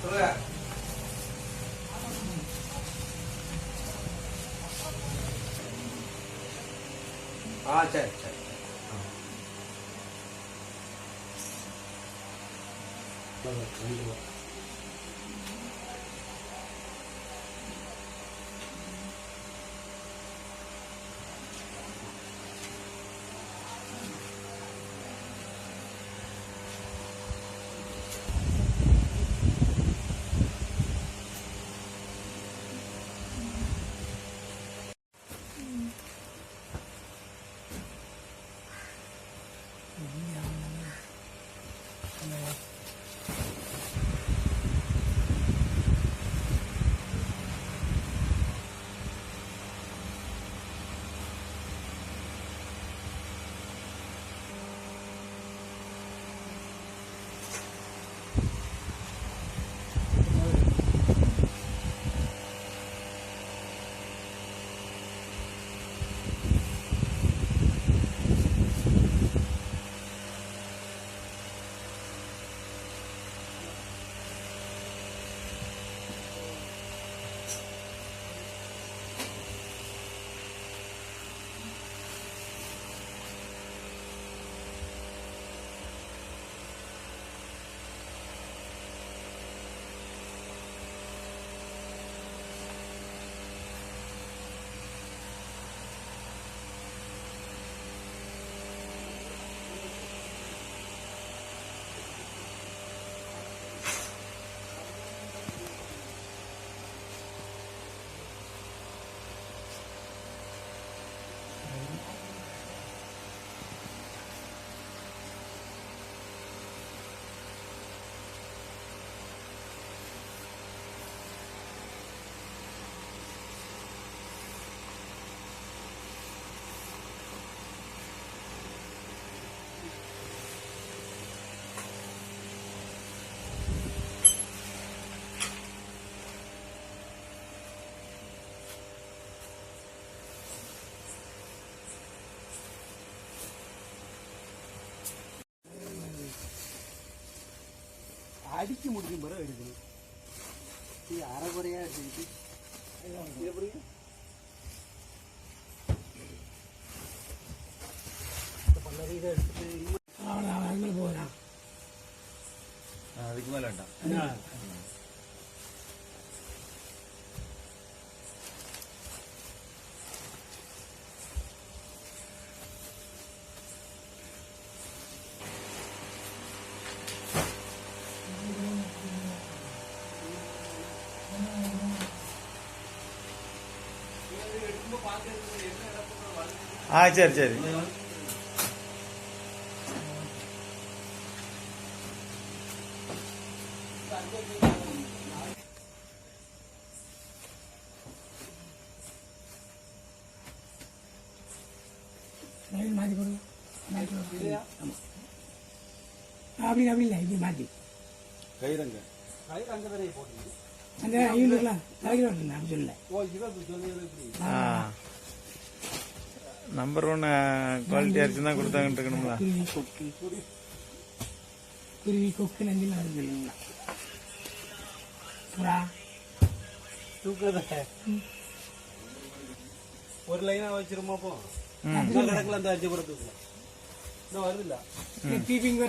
சொல்லுங்க ஆ சரி சரி அடிக்க முடியும் பிறகு எடுக்கணும் இது அரைகுறையா எடுத்துக்கிட்டு இது எப்படி பல்லரி இதை எடுத்துட்டு போகிறான் அதுக்கு மேல வேண்டாம் ஆ சரி சரி. லைன் மாற்றி ஆமாம் அப்படி அப்படி இல்லை இப்படி மாற்றி கைரங்க கயிறு அங்கே தானே போட்டீங்க அந்த ஐநூறுலாம் தலைக்கு அப்படி சொல்லல ஓ எப்படி? ஆ. நம்பர் ஒன் குவாலிட்டி அரிசி தான் கொடுத்தாங்கன்னு இருக்கணுங்களா குருவி கொக்கு குருவி கொக்கு நந்தில் வருது இல்லைங்களா புறா தூக்குறத ஒரு லைனா வச்சிருமா இந்த கணக்குல அந்த அஞ்சு கூட தூக்கலாம் இந்த வருது இல்ல பீப்பிங்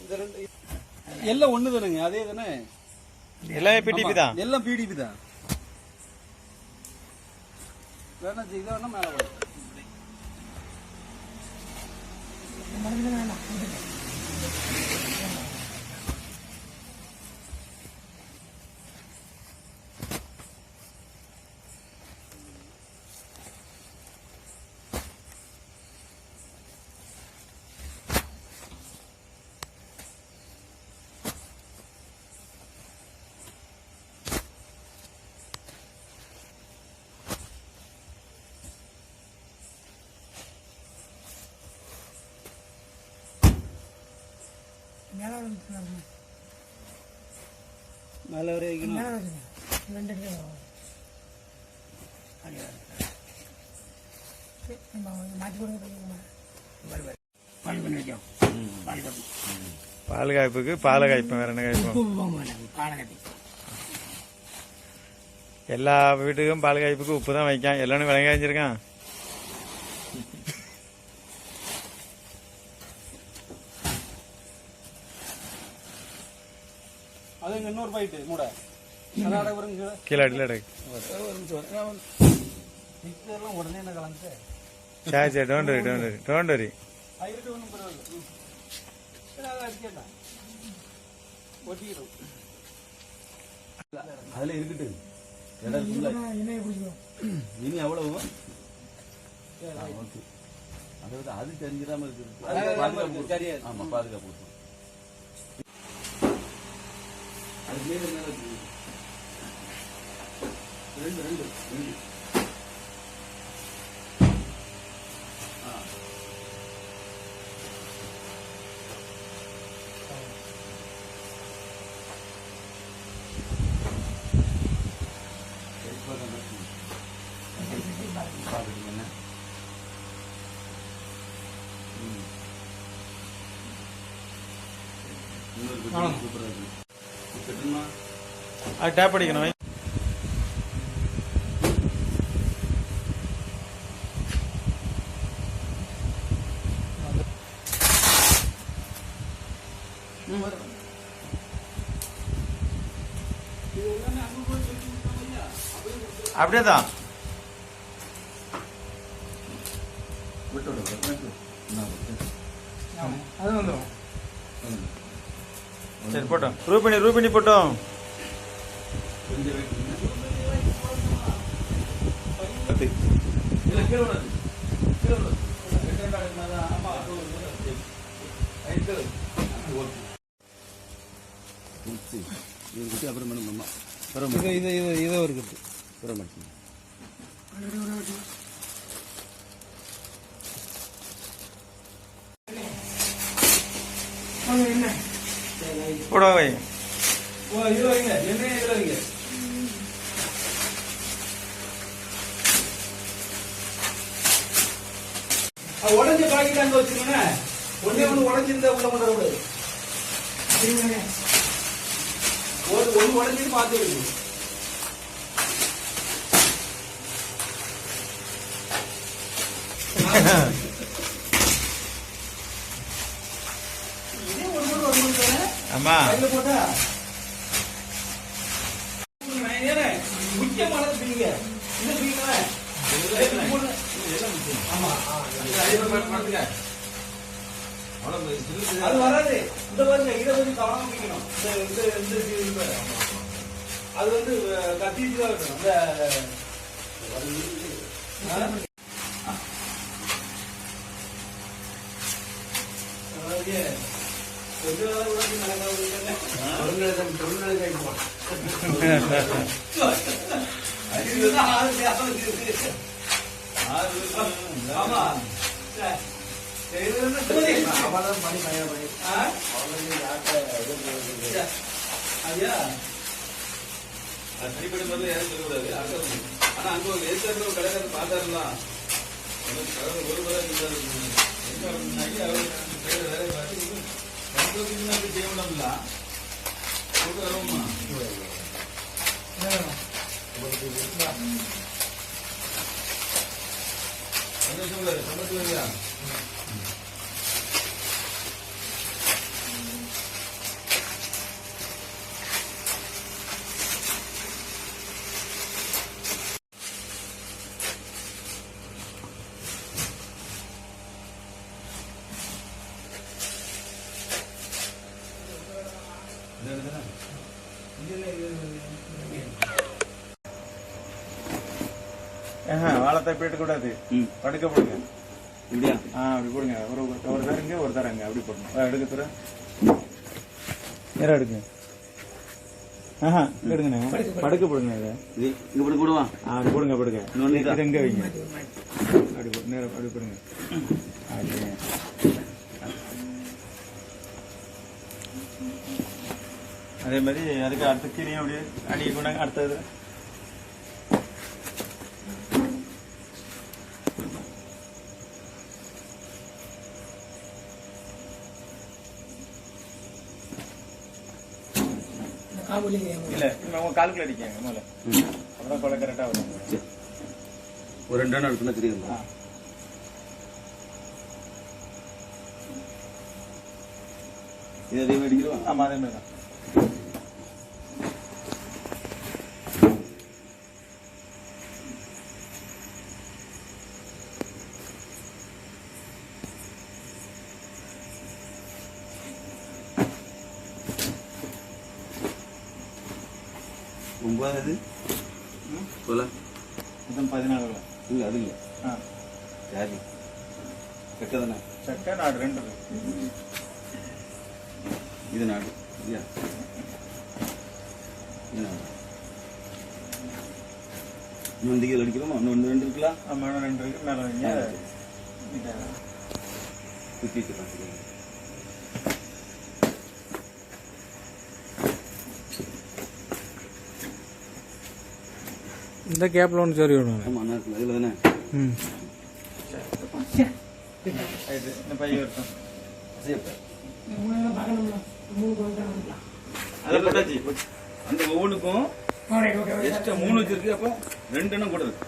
இந்த ரெண்டு எல்லாம் ஒண்ணு தானுங்க அதே தானே எல்லாமே பிடிபி தான் எல்லாம் பிடிபி தான் வேணா இதை வேணா மேல வரும் மருந்து மேலே வந்து மேல வரை வைக்கணும். மேலே வருது ரெண்டு மாற்றி கொடுங்க கால் பண்ணி வைக்கோம் பால் பால் காய்ப்புக்கு பாலை காய்ப்பேன் வேற என்ன காய்ப்போம்? பாலை எல்லா வீட்டுக்கும் பால் காய்ப்புக்கு உப்பு தான் வைக்கான். எல்லாரும் விளங்கி காய்ச்சிருக்கான் இன்னொரு பாயிட்டு மூட. கீழே. அடியில் ஒரு நிமிஷம் மிக்சர்லாம் உடனே என்ன கலந்து சரி சரி don't worry don't worry don't worry ஆயிரத்தி ஒன்றும் பரவாயில்ல. ம். சரி, அதை அடிக்கட்டா? ஒட்டிக்கிறோம் அதுல இருக்கட்டு இடம் இனி ஓகே. அதை விட அது தெரிஞ்சிடாம இருக்குது. ஆமா பாதுகாப்பு மேல இருக்கு? ரெண்டு ரெண்டு ரெண்டு. இன்னொரு. பெட்ரூமா? அது டேப் அடிக்கணும். அப்படியே தான் விட்டு விடு, விட்டு. அது வந்துடும். சரி போட்டோம் ரூபினி ரூபினி போட்டோம் கொஞ்சம் wait பண்ணுங்க. பத்து. இல்ல, கீழே விடாது. கீழே விடாது. ரெண்டு ரெண்டா இருந்தாதான், ஆமா, அது ஒரு முறை. ரைட் கீழே. ஆ, ஓகே. முடிச்சு. இது குட்டி அப்புறம் மேடம் அம்மா. அப்புறம் இது இது இது இது இருக்குது அப்புறம் மேடம். என்ன போடுவா வை. ஓ இது வைங்க எண்ணெய் இதில் வைங்க? உடஞ்ச பாக்கெட் அங்க வச்சுக்கோங்க ஒண்ணே ஒண்ணு உடஞ்சிருந்தா உள்ள கொண்டு வரக்கூடாது ஒரு ஒண்ணு உடஞ்சிட்டு பார்த்து வைக்கணும் இதே ஒரு முறை ஒரு முறை தானே? ஆமா. கையில போட்டா. ஏன்னா, முக்கியமானது பிடிங்க இந்த பிடிக்கல ஆமா அது வராது. இந்த பாருங்க இதை கொஞ்சம் கவனமா பிடிக்கணும் இந்த இந்த இந்த அது வந்து அஹ், கத்திட்டு தான் இருக்கணும். இந்த ஆ? ஐயா அடிப்படை முதல்ல யாரும் சொல்லக்கூடாது அக்கா ஆனா அங்க ஒரு ஏற்கனவே ஒரு கடைக்காரர் பார்த்தாருல ஒரு முறை இருந்தாரு. அவர் வேலையை பார்த்து இது பண்றதுக்கு அப்படி செய்ய முடியல போட்டு வருவோமா சந்தோஷம் இல்லை சம்பளத்தில் இல்லையா இந்த இடத்துல ஆஹா, வாழைத்தாய் போயிட்டு கூடாது ம். படுக்க போடுங்க. இப்படியா ஆ அப்படி போடுங்க. ஒரு ஒரு தரங்க ஒரு தரங்க. அப்படி போடணும் எடுக்க துற நேரம் எடுங்க. ஆஹா எடுங்கண்ணே. படுக்க போடுங்க. இதை. இது இங்க போட்டு போடுவா? ஆ, போடுங்க படுங்க. இதா? எங்க வைங்க? அப்படி போடு நேரம் அப்படி போடுங்க. அதே மாதிரி அதுக்கு அடுத்த கீழையும் அப்படியே அடிக்க கொண்டாங்க அடுத்தது. இல்ல உங்க கால்குலேட் அடிக்கங்க முதல்ல அப்புறம் கொலை கரெக்டா வரும். ஒரு ரெண்டு எண்ணம் எடுத்துனா தெரியும். இது அடிக்கிறோம் ஆமா அதே மாதிரி தான். ஒன்பதாவது. சொல்ல. மொத்தம் பதினாலுல இல்லை அது இல்லை. ஆ. யாரு? கெட்டதானே சக்கை நாடு ரெண்டு. இது நாடு இல்லையா? இது நாடு. இன்னும் கீழே அடிக்கிறோமா? ஒன்று ரெண்டு இருக்கலாம் ஆமா இன்னும் ரெண்டு இருக்கு மேல குத்தி வச்சு பார்த்துக்கலாம் இந்த கேப்ல ஒன்று சரி விடுங்க ஆமாம் அண்ணா இருக்குல்ல இதில் தானே? ம். ஆயிட்டு இந்த பையன் இருக்கும் சேப்பா மூணு பார்க்கணும்ல மூணு கொஞ்சம் வந்துக்கலாம் அதை போட்டாச்சு அந்த ஒவ்வொன்றுக்கும் எக்ஸ்ட்ரா மூணு வச்சிருக்கு அப்போ ரெண்டு எண்ணம் கூட இருக்கு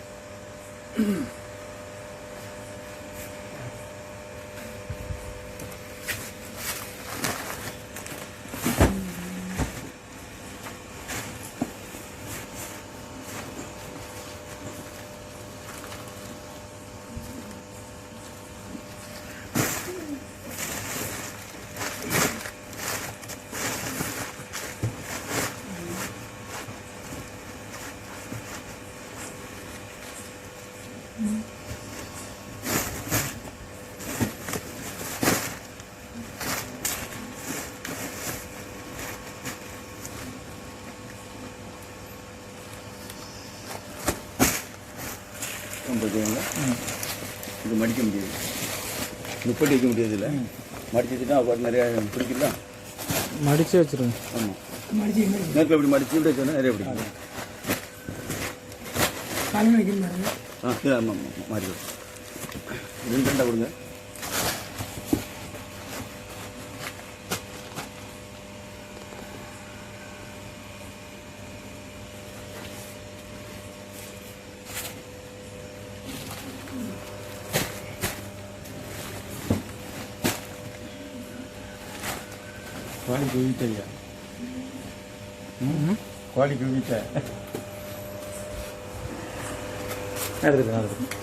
பார்த்துக்கோங்களா இது மடிக்க முடியாது. முப்படி வைக்க முடியாது இல்லை மடிச்சு வச்சுட்டா பாட்டு நிறையா பிடிக்கலாம் மடிச்சு வச்சிருங்க ஆமாம் நேரத்தில் இப்படி மடிச்சு இப்படி வச்சோன்னா நிறைய பிடிக்கும். காலையில் வைக்கணும் பாருங்க ஆ ஆமாம் ஆமாம் மாறி. ரெண்டு ரெண்டா கொடுங்க. குவித்தையா கோழி குவித்த எடுத்துக்கலாம் எடுத்துக்கலாம்